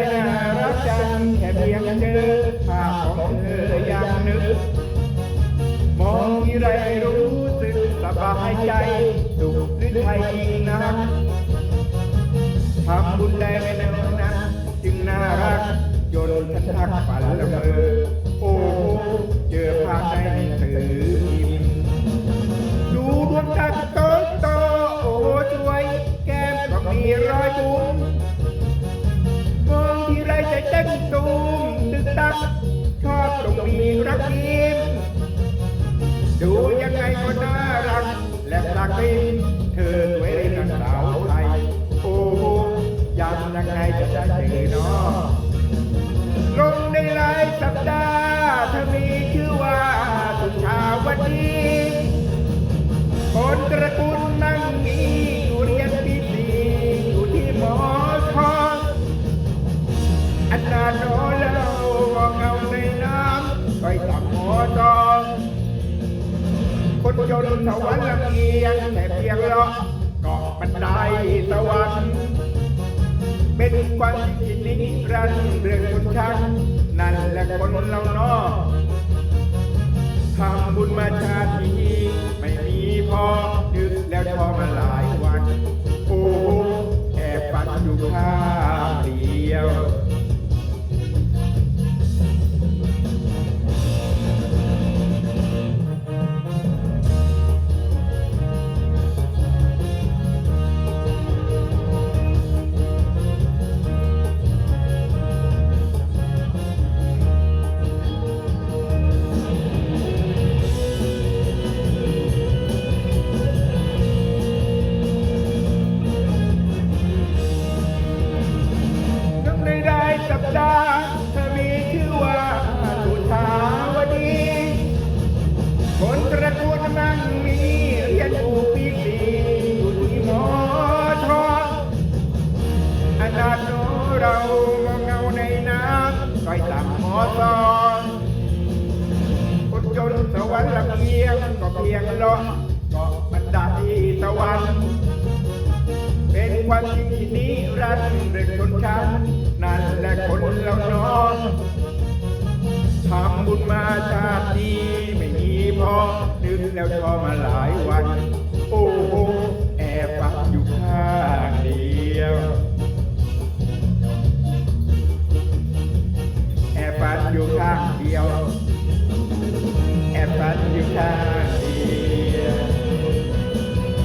ยน่ารักจังแค่เพียงเจอภาพของเธอยังนึก มองที่ไรรู้สึกสบายใจสุขหรือไทยนักทำบุญได้ไม่นานนัจึงน่ารักจนฉันทักฝันละเมอ ชอบตรงมีรักยิ้มดูยังไงก็น่ารัก และปลักลิ้นเธอสวยเลยนักสาวไทยโอ้โหยังยังไงจะได้เจอเนาะลงในหลายสัปดาห์เธอมีชื่อว่า คนสวรรค์ลำเอียงแต่เพียงเลาะเกาะบันไดสวรรค์เป็นความจริงนิรันดร์เรื่องคนชังนั่นแหละคนเราเนาะทำบุญมาชาตินี้ไม่มีพอดึกแล้วพอมาหลาย รายสัปดาห์เธอมีชื่อว่าสุชาวดีคนตระกูลนั่งมีเรียนอยู่ปีสี่อยู่ที่หมอทออนาถโนเรามองเงาในน้ำก้อยต่ำหมอซอนคนจนสวรรค์ลำเอียงก็เพียงเลาะเกาะบันไดสวรรค์เป็นความจริงที่นิรันดร์เรื่องชนชั้น ท้อนึกแล้วชอมาหลายวัน โอ้โหแอบฟังอยู่ข้างเดียว แอบฟังอยู่ข้างเดียว แอบฟังอยู่ข้างเ